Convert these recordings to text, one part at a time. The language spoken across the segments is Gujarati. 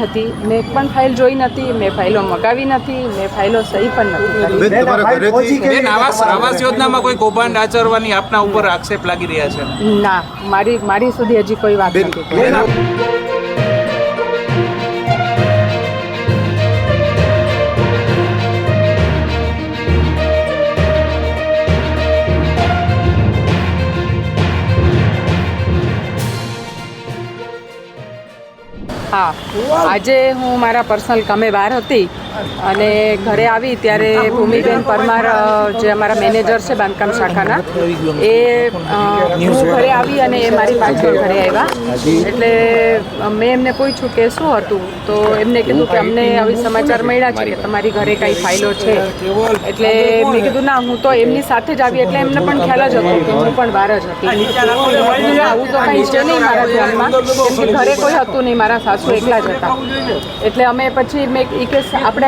હતી. મેં પણ ફાઇલ જોઈ નથી મેં ફાઇલો મગાવી નથી મેં ફાઇલો સહી પણ નથી કરી. આવાસ યોજનામાં કોઈ કૌભાંડ આચરવાની આપના ઉપર આક્ષેપ લાગી રહ્યા છે? ના મારી મારી સુધી હજી કોઈ વાત નથી હા. આજે હું મારા પર્સનલ કામે બહાર હતી. અને ઘરે આવી ત્યારે ભૂમિબેન પરમાર જે અમારા મેનેજર છે બાંધકામ શાખાના, એ હું ઘરે આવી અને એ મારી પાછળ ઘરે આવ્યા. એટલે મેં એમને પૂછ્યું કે શું હતું, તો એમને કીધું કે અમને આવી સમાચાર મળ્યા છે કે તમારી ઘરે કાંઈ ફાઇલો છે. એટલે મેં કીધું, ના, હું તો એમની સાથે જ આવી. એટલે એમને પણ ખ્યાલ જ હતો કે હું પણ બહાર જ હતી. આવું તો કંઈ છે નહીં મારા ધ્યાનમાં, કેમ કે ઘરે કોઈ હતું નહીં, મારા સાસુ એકલા જ હતા. એટલે અમે પછી મેં ઈ કે આપણે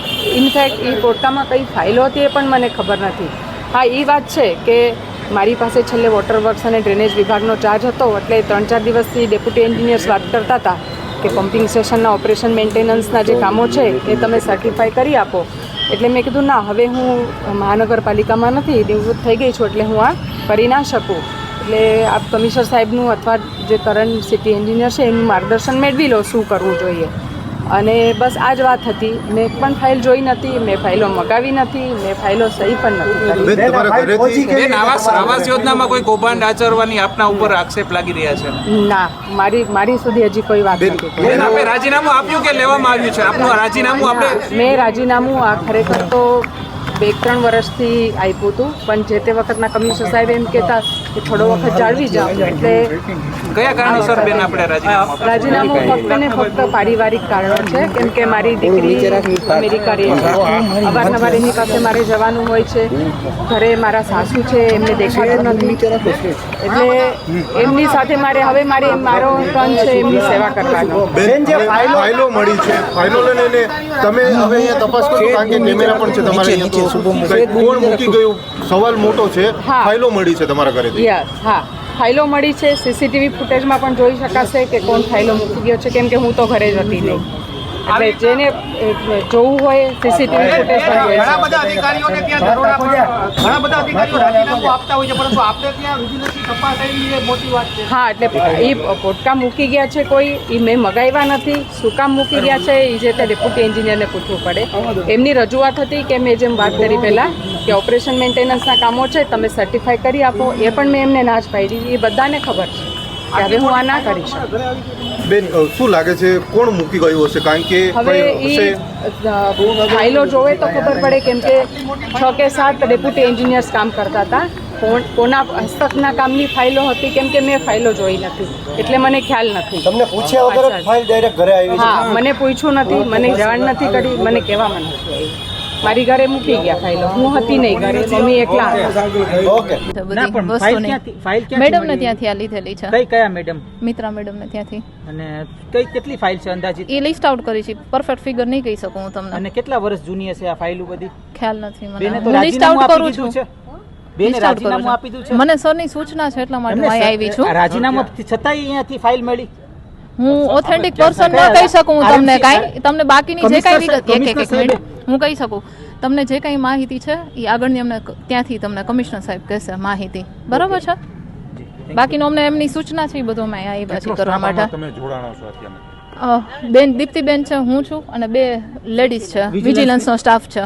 ઇનફેક્ટ એ પોતામાં કઈ ફાઇલો હતી એ પણ મને ખબર નથી. હા એ વાત છે કે મારી પાસે છેલ્લે વોટર વર્ક્સ અને ડ્રેનેજ વિભાગનો ચાર્જ હતો, એટલે ત્રણ ચાર દિવસથી ડેપ્યુટી એન્જિનિયર્સ વાત કરતા હતા કે પમ્પિંગ સ્ટેશનના ઓપરેશન મેન્ટેનન્સના જે કામો છે, એ તમે સર્ટિફાઈ કરી આપો. એટલે મેં કીધું, ના, હવે હું મહાનગરપાલિકામાં નથી, નિવૃત્ત થઈ ગઈ છું, એટલે હું આ કરી ના શકું. એટલે આપ કમિશનર સાહેબનું અથવા જે કરંટ સિટી એન્જિનિયર છે, એનું માર્ગદર્શન મેળવી લો, શું કરવું જોઈએ. અને બસ આ જ વાત હતી. મેં એક પણ ફાઇલ જોઈ નથી મેં ફાઇલો મગાવી નથી મેં ફાઇલો સહી પણ નથી આવાસ યોજનામાં કોઈ કૌભાંડ આચરવાની આપના ઉપર આક્ષેપ લાગી રહ્યા છે? ના મારી મારી સુધી હજી કોઈ વાત નથી. આપણે રાજીનામું આપ્યું કે લેવામાં આવ્યું છે? આપનું રાજીનામું આપણે મેં રાજીનામું આ ખરેખર તો બે ત્રણ વર્ષથી આપ્યું હતું પણ જે તે વખતના કમિશનર સાહેબ એમ કહેતા કે થોડો વખત જાળવી જાઓ. એટલે કયા કારણોસર બેન આપણે રાજીનામું? રાજીનામું ફક્ત ને ફક્ત પારિવારિક કારણો છે. કેમ કે મારી દીકરી અમેરિકા રહે છે. અવારનવાર એની પાસે મારે જવાનું હોય છે. ઘરે મારા સાસુ છે એમને દેખાતું નથી. એટલે એમની સાથે મારે હવે મારે મારો ટર્ન છે એમની સેવા કરવાનો. બેન જે ફાઇલો મળી છે. ફાઇલો લઈને તમે હવે અહીંયા તપાસ કરો કારણ કે કેમેરા પણ છે તમારે અહીંયા તો કોણ મૂકી ગયું? સવાલ મોટો છે. હા. ફાઇલો મળી છે તમારા ઘરેથી. યસ, હા. ફાઇલો મળી છે. સીસીટીવી ફૂટેજમાં પણ જોઈ શકાશે કે કોણ ફાઇલો મૂકી ગયો છે. કેમ કે હું તો ઘરે જ હતી નહીં. એટલે જેને જોવું હોય સીસીટીવી ફૂટેજ પણ જોઈ ઘણા બધા અધિકારીઓને ત્યાં દરોડા ઘણા બધા અધિકારીઓ રાજીનામું આપતા હોય છે પરંતુ આપણે ત્યાં વિજિલન્સની તપાસ આવી એ મોટી વાત છે. હા એટલે એ પોટકા મૂકી ગયા છે કોઈ એ મેં મગાવ્યા નથી. શું કામ મૂકી ગયા છે એ જે તે ડેપ્યુટી એન્જિનિયરને પૂછવું પડે. એમની રજૂઆત હતી કે મેં જેમ વાત કરી પહેલાં કે ઓપરેશન મેન્ટેનન્સના કામો છે તમે સર્ટિફાઈ કરી આપો. એ પણ મેં એમને ના જ પાડી. એ બધાને ખબર છે. હવે હું આ ના કરી શકું. બેન શું લાગે છે કોણ મૂકી ગયું હશે? કારણ કે હવે એ ફાઇલો જોવે તો ખબર પડે કેમ કે છ કે સાત ડેપ્યુટી એન્જિનિયર્સ કામ કરતા હતા. કોણ કોના હસ્તકના કામની ફાઇલો હતી કેમ કે મેં ફાઇલો જોઈ નથી. એટલે મને ખ્યાલ નથી. તમને પૂછ્યા વગર ફાઇલ ડાયરેક્ટ ઘરે આવી હા મને પૂછ્યું નથી મને જાણ નથી કરી મને કહેવામાં નથી. આવી મારી ઘરે મૂકી ગયા ફાઇલો હું હતી નહીં ઘરે મમ્મી એકલા મેડમ ના? ત્યાંથી આ લીધેલી છે. કઈ કયા મેડમ? મિત્રા મેડમને ત્યાંથી. અને કઈ કેટલી ફાઇલ છે અંદાજિત? એ લિસ્ટ આઉટ કરી છે. પરફેક્ટ ફિગર નહીં કહી શકું હું તમને. અને કેટલા વર્ષ જૂની હશે આ ફાઇલો બધી? ખ્યાલ નથી મને. તો હું લિસ્ટ આઉટ કરું છું. બેને રાજીનામું આપી દીધું છે? મને સરની સૂચના છે એટલા માટે હું આવી છું. રાજીનામા છતાંય અહીંયાથી ફાઇલ મળી. હું ઓથેન્ટિક પર્સન ન કહી શકું હું તમને કાઈ. તમને બાકીની જે કાઈ વિગત એક એક એક મિનિટ. હું કહી શકું. તમને જે કાંઈ માહિતી છે એ આગળની અમને ત્યાંથી તમને કમિશનર સાહેબ કહેશે માહિતી. બરાબર છે? બાકીનું અમને એમની સૂચના છે એ બધું અમે આ એ પછી કરવા માટે. બેન દીપ્તિબેન છે હું છું અને બે લેડીઝ છે વિજિલન્સનો સ્ટાફ છે.